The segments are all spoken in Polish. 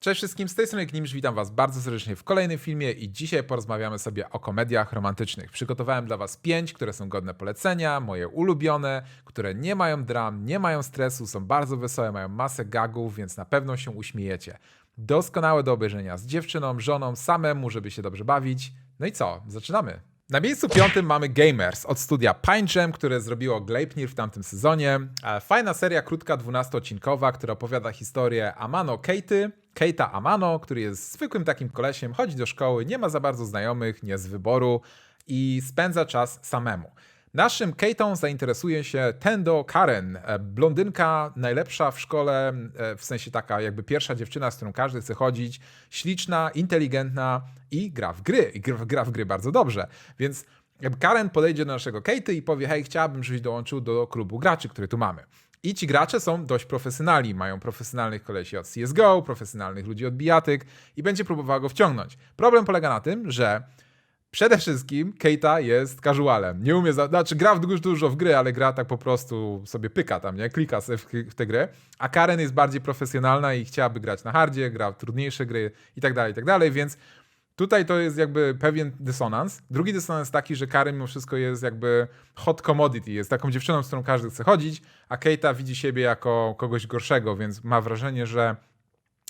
Cześć wszystkim, z tej strony Knimsz, witam was bardzo serdecznie w kolejnym filmie i dzisiaj porozmawiamy sobie o komediach romantycznych. Przygotowałem dla was pięć, które są godne polecenia, moje ulubione, które nie mają dram, nie mają stresu, są bardzo wesołe, mają masę gagów, więc na pewno się uśmiejecie. Doskonałe do obejrzenia z dziewczyną, żoną, samemu, żeby się dobrze bawić. No i co, zaczynamy. Na miejscu piątym mamy Gamers od studia Pine Jam, które zrobiło Gleipnir w tamtym sezonie. E, Fajna seria, krótka, 12-odcinkowa, która opowiada historię Amano Katy, Keita Amano, który jest zwykłym takim kolesiem, chodzi do szkoły, nie ma za bardzo znajomych, nie z wyboru i spędza czas samemu. Naszym Keitą zainteresuje się Tendo Karen, e, blondynka najlepsza w szkole, e, w sensie taka jakby pierwsza dziewczyna, z którą każdy chce chodzić, śliczna, inteligentna i gra w gry, i gra, w gry bardzo dobrze. Więc Karen podejdzie do naszego Katy i powie, hej, chciałabym, żebyś dołączył do klubu graczy, który tu mamy. I ci gracze są dość profesjonalni, mają profesjonalnych kolesi od CSGO, profesjonalnych ludzi od bijatyk i będzie próbowała go wciągnąć. Problem polega na tym, że Przede wszystkim Keita jest casualem. Nie umie, za... znaczy gra w dużo, dużo w gry, ale gra tak po prostu sobie pyka tam, nie? Klika sobie w, w tę grę. A Karen jest bardziej profesjonalna i chciałaby grać na hardzie, gra w trudniejsze gry i tak dalej, i tak dalej, więc tutaj to jest jakby pewien dysonans. Drugi dysonans taki, że Karen mimo wszystko jest jakby hot commodity, jest taką dziewczyną, z którą każdy chce chodzić, a Keita widzi siebie jako kogoś gorszego, więc ma wrażenie, że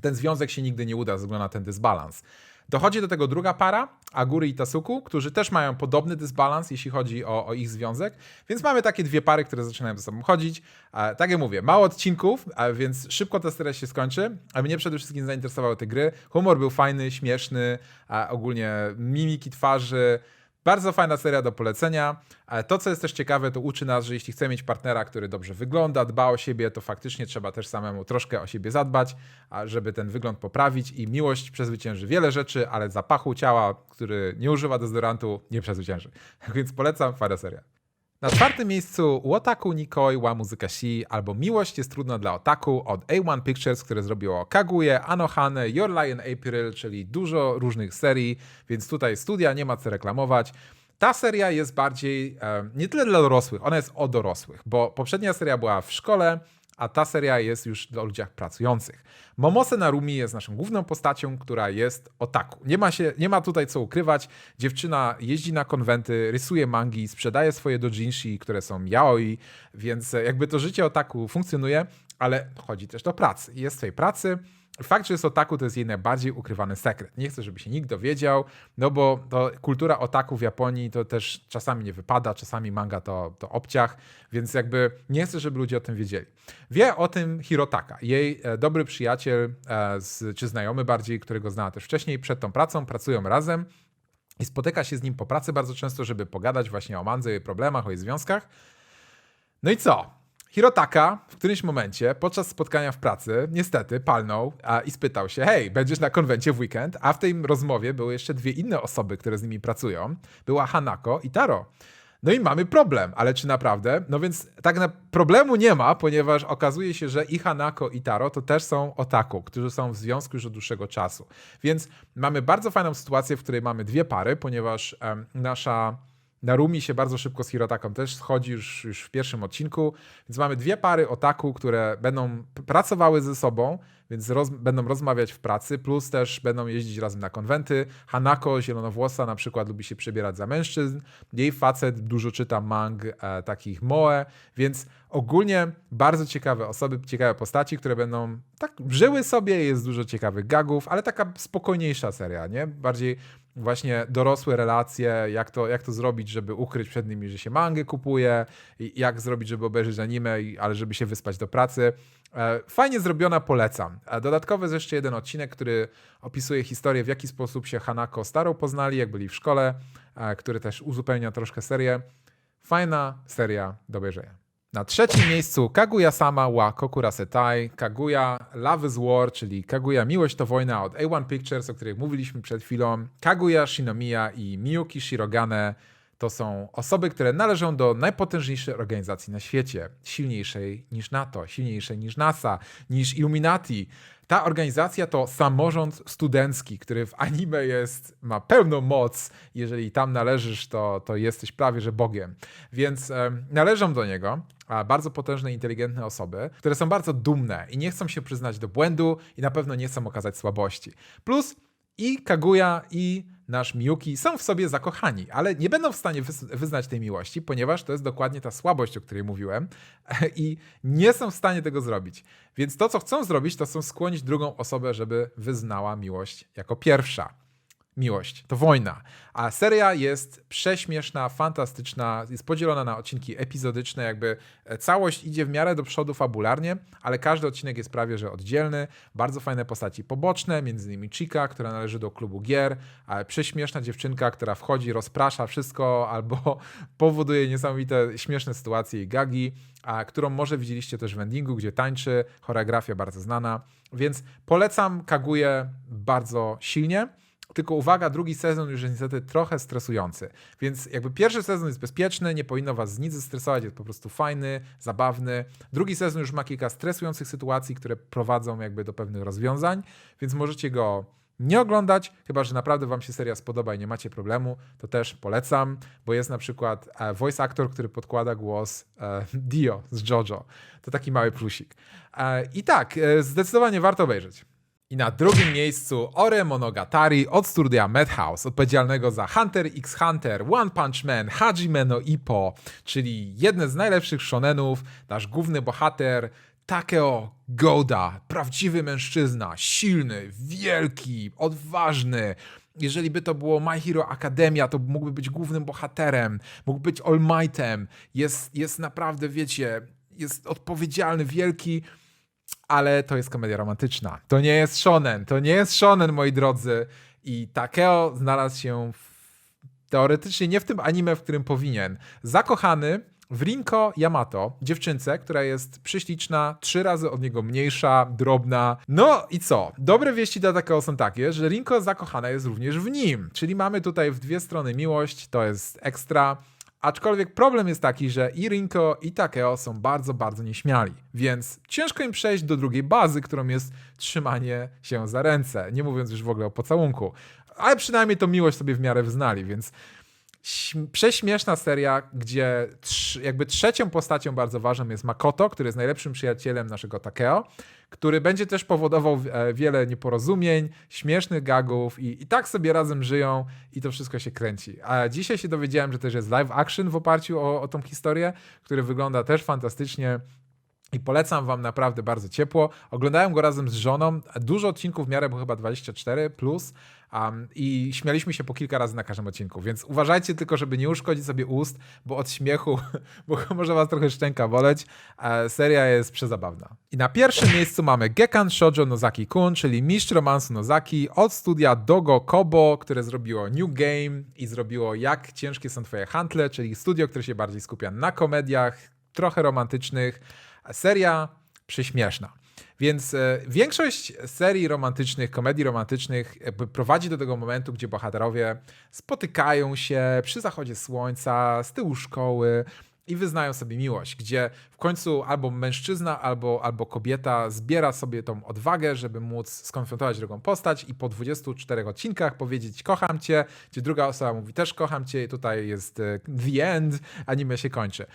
ten związek się nigdy nie uda ze względu na ten dysbalans. Dochodzi do tego druga para, Aguri i Tasuku, którzy też mają podobny dysbalans, jeśli chodzi o, o ich związek, więc mamy takie dwie pary, które zaczynają ze sobą chodzić. E, tak jak mówię, mało odcinków, e, więc szybko ta seria się skończy, a mnie przede wszystkim zainteresowały te gry. Humor był fajny, śmieszny, a ogólnie mimiki twarzy, bardzo fajna seria do polecenia. Ale to, co jest też ciekawe, to uczy nas, że jeśli chcemy mieć partnera, który dobrze wygląda, dba o siebie, to faktycznie trzeba też samemu troszkę o siebie zadbać, żeby ten wygląd poprawić i miłość przezwycięży wiele rzeczy, ale zapachu ciała, który nie używa dezodorantu, nie przezwycięży. Więc polecam, fajna seria. Na czwartym miejscu Wotaku Nikoi wa Muzyka Si albo Miłość jest trudna dla otaku od A1 Pictures, które zrobiło Kaguya, Anohane, Your Lion April, czyli dużo różnych serii, więc tutaj studia nie ma co reklamować. Ta seria jest bardziej e, nie tyle dla dorosłych, ona jest o dorosłych, bo poprzednia seria była w szkole, a ta seria jest już dla ludziach pracujących. Momose Narumi jest naszą główną postacią, która jest otaku. Nie ma, się, nie ma tutaj co ukrywać. Dziewczyna jeździ na konwenty, rysuje mangi, sprzedaje swoje dojinshi, które są yaoi, więc jakby to życie otaku funkcjonuje, ale chodzi też do pracy. Jest w tej pracy Fakt, że jest otaku, to jest jej najbardziej ukrywany sekret. Nie chcę, żeby się nikt dowiedział, no bo to kultura otaku w Japonii to też czasami nie wypada, czasami manga to, to obciach, więc jakby nie chcę, żeby ludzie o tym wiedzieli. Wie o tym Hirotaka, jej e, dobry przyjaciel, e, z, czy znajomy bardziej, którego znała też wcześniej, przed tą pracą, pracują razem i spotyka się z nim po pracy bardzo często, żeby pogadać właśnie o mandze, jej problemach, o jej związkach. No i co? Hirotaka w którymś momencie podczas spotkania w pracy niestety palnął a, i spytał się: Hej, będziesz na konwencie w weekend? A w tej rozmowie były jeszcze dwie inne osoby, które z nimi pracują. Była Hanako i Taro. No i mamy problem, ale czy naprawdę? No więc tak na problemu nie ma, ponieważ okazuje się, że i Hanako i Taro to też są otaku, którzy są w związku już od dłuższego czasu. Więc mamy bardzo fajną sytuację, w której mamy dwie pary, ponieważ nasza Narumi się bardzo szybko z Hirotaką też schodzi już, już w pierwszym odcinku, więc mamy dwie pary otaku, które będą pracowały ze sobą, więc roz, będą rozmawiać w pracy, plus też będą jeździć razem na konwenty. Hanako, zielonowłosa, na przykład lubi się przebierać za mężczyzn. Jej facet dużo czyta mang e, takich moe, więc ogólnie bardzo ciekawe osoby, ciekawe postaci, które będą tak żyły sobie, jest dużo ciekawych gagów, ale taka spokojniejsza seria, nie? Bardziej właśnie dorosłe relacje, jak to, jak to zrobić, żeby ukryć przed nimi, że się mangę kupuje, jak zrobić, żeby obejrzeć anime, ale żeby się wyspać do pracy. E, fajnie zrobiona, polecam. Dodatkowo jest jeszcze jeden odcinek, który opisuje historię, w jaki sposób się Hanako starą poznali, jak byli w szkole, e, który też uzupełnia troszkę serię. Fajna seria do obejrzenia. Na trzecim miejscu Kaguya-sama wa Kokurasetai, Kaguya Love is War, czyli Kaguya Miłość to Wojna od A1 Pictures, o których mówiliśmy przed chwilą. Kaguya Shinomiya i Miyuki Shirogane to są osoby, które należą do najpotężniejszej organizacji na świecie, silniejszej niż NATO, silniejszej niż NASA, niż Illuminati. Ta organizacja to samorząd studencki, który w anime jest, ma pełną moc. Jeżeli tam należysz, to, to jesteś prawie że Bogiem. Więc e, należą do niego. Bardzo potężne, inteligentne osoby, które są bardzo dumne i nie chcą się przyznać do błędu i na pewno nie chcą okazać słabości. Plus i Kaguya i nasz Miyuki są w sobie zakochani, ale nie będą w stanie wyznać tej miłości, ponieważ to jest dokładnie ta słabość, o której mówiłem i nie są w stanie tego zrobić. Więc to, co chcą zrobić, to są skłonić drugą osobę, żeby wyznała miłość jako pierwsza miłość, to wojna. A seria jest prześmieszna, fantastyczna, jest podzielona na odcinki epizodyczne, jakby e, całość idzie w miarę do przodu fabularnie, ale każdy odcinek jest prawie że oddzielny. Bardzo fajne postaci poboczne, między innymi Chica, która należy do klubu gier, prześmieszna dziewczynka, która wchodzi, rozprasza wszystko albo powoduje niesamowite śmieszne sytuacje i gagi, a którą może widzieliście też w endingu, gdzie tańczy, choreografia bardzo znana. Więc polecam Kaguję bardzo silnie. Tylko uwaga, drugi sezon już jest niestety trochę stresujący. Więc jakby pierwszy sezon jest bezpieczny, nie powinno was nic zestresować, jest po prostu fajny, zabawny. Drugi sezon już ma kilka stresujących sytuacji, które prowadzą jakby do pewnych rozwiązań, więc możecie go nie oglądać, chyba że naprawdę wam się seria spodoba i nie macie problemu, to też polecam, bo jest na przykład e, voice actor, który podkłada głos e, Dio z JoJo. To taki mały plusik. E, I tak, zdecydowanie warto obejrzeć. I na drugim miejscu Ore Monogatari od studia Madhouse, odpowiedzialnego za Hunter x Hunter, One Punch Man, Hajime no Ippo, czyli jedne z najlepszych shonenów, nasz główny bohater Takeo Goda, prawdziwy mężczyzna, silny, wielki, odważny. Jeżeli by to było My Hero Academia, to mógłby być głównym bohaterem, mógł być All Mightem. Jest, jest naprawdę, wiecie, jest odpowiedzialny, wielki, ale to jest komedia romantyczna. To nie jest shonen, to nie jest shonen, moi drodzy. I Takeo znalazł się w, teoretycznie nie w tym anime, w którym powinien. Zakochany w Rinko Yamato, dziewczynce, która jest prześliczna, trzy razy od niego mniejsza, drobna. No i co? Dobre wieści dla Takeo są takie, że Rinko zakochana jest również w nim. Czyli mamy tutaj w dwie strony miłość, to jest ekstra. Aczkolwiek problem jest taki, że i Rinko, i Takeo są bardzo, bardzo nieśmiali, więc ciężko im przejść do drugiej bazy, którą jest trzymanie się za ręce, nie mówiąc już w ogóle o pocałunku. Ale przynajmniej to miłość sobie w miarę wyznali, więc prześmieszna seria, gdzie jakby trzecią postacią bardzo ważną jest Makoto, który jest najlepszym przyjacielem naszego Takeo, który będzie też powodował e, wiele nieporozumień, śmiesznych gagów i, i tak sobie razem żyją i to wszystko się kręci. A dzisiaj się dowiedziałem, że też jest live action w oparciu o, o tą historię, który wygląda też fantastycznie. I polecam wam naprawdę bardzo ciepło. Oglądałem go razem z żoną. Dużo odcinków w miarę, bo chyba 24 plus. Um, I śmialiśmy się po kilka razy na każdym odcinku, więc uważajcie tylko, żeby nie uszkodzić sobie ust, bo od śmiechu bo może was trochę szczęka boleć. E, seria jest przezabawna. I na pierwszym miejscu mamy Gekan Shoujo Nozaki-kun, czyli mistrz romansu Nozaki od studia Dogo Kobo, które zrobiło New Game i zrobiło Jak ciężkie są twoje handle, czyli studio, które się bardziej skupia na komediach, trochę romantycznych. Seria prześmieszna. Więc e, większość serii romantycznych, komedii romantycznych prowadzi do tego momentu, gdzie bohaterowie spotykają się przy zachodzie słońca, z tyłu szkoły i wyznają sobie miłość, gdzie w końcu albo mężczyzna, albo, albo kobieta zbiera sobie tą odwagę, żeby móc skonfrontować drugą postać i po 24 odcinkach powiedzieć kocham cię, gdzie druga osoba mówi też kocham cię i tutaj jest e, the end, anime się kończy.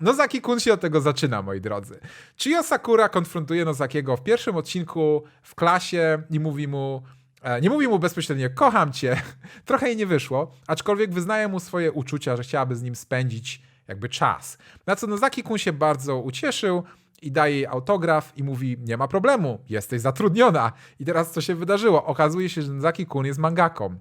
Nozaki Kun się od tego zaczyna, moi drodzy. Chiyo Sakura konfrontuje Nozakiego w pierwszym odcinku w klasie i mówi mu, e, nie mówi mu bezpośrednio, kocham cię. Trochę jej nie wyszło, aczkolwiek wyznaje mu swoje uczucia, że chciałaby z nim spędzić jakby czas. Na co Nozaki Kun się bardzo ucieszył i daje jej autograf i mówi, nie ma problemu, jesteś zatrudniona. I teraz co się wydarzyło? Okazuje się, że Nozaki Kun jest mangaką.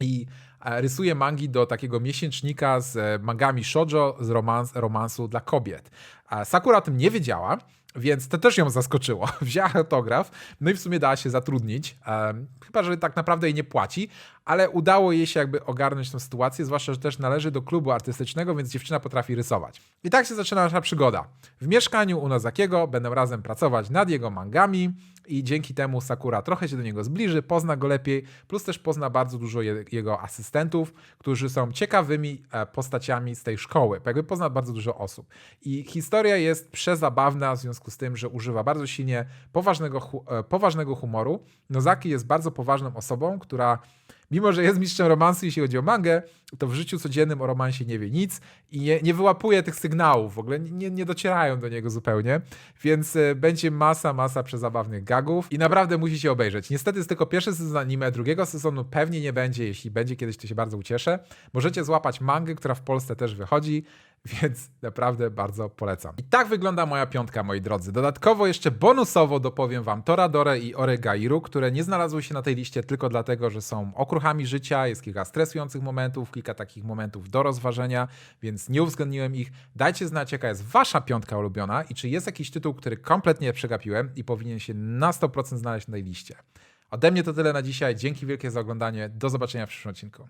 I rysuje mangi do takiego miesięcznika z e, mangami shoujo z romans, romansu dla kobiet. Sakura o tym nie wiedziała, więc to też ją zaskoczyło. Wzięła autograf, no i w sumie dała się zatrudnić. Um, chyba, że tak naprawdę jej nie płaci, ale udało jej się jakby ogarnąć tę sytuację, zwłaszcza, że też należy do klubu artystycznego, więc dziewczyna potrafi rysować. I tak się zaczyna nasza przygoda. W mieszkaniu u Nozakiego będą razem pracować nad jego mangami i dzięki temu Sakura trochę się do niego zbliży, pozna go lepiej, plus też pozna bardzo dużo je, jego asystentów, którzy są ciekawymi e, postaciami z tej szkoły. Jakby pozna bardzo dużo osób. I historia jest przezabawna w związku z tym, że używa bardzo silnie poważnego, e, poważnego humoru. Nozaki jest bardzo poważną osobą, która Mimo, że jest mistrzem romansu, jeśli chodzi o mangę, to w życiu codziennym o romansie nie wie nic i nie, nie wyłapuje tych sygnałów, w ogóle nie, nie docierają do niego zupełnie, więc e, będzie masa, masa przezabawnych gagów i naprawdę musicie obejrzeć. Niestety jest tylko pierwszy sezon anime, drugiego sezonu pewnie nie będzie, jeśli będzie kiedyś, to się bardzo ucieszę. Możecie złapać mangę, która w Polsce też wychodzi, więc naprawdę bardzo polecam. I tak wygląda moja piątka, moi drodzy. Dodatkowo jeszcze bonusowo dopowiem wam Toradore i Oregairu, które nie znalazły się na tej liście tylko dlatego, że są okruchami życia, jest kilka stresujących momentów, kilka takich momentów do rozważenia, więc nie uwzględniłem ich. Dajcie znać, jaka jest wasza piątka ulubiona i czy jest jakiś tytuł, który kompletnie przegapiłem i powinien się na 100% znaleźć na tej liście. Ode mnie to tyle na dzisiaj. Dzięki wielkie za oglądanie. Do zobaczenia w przyszłym odcinku.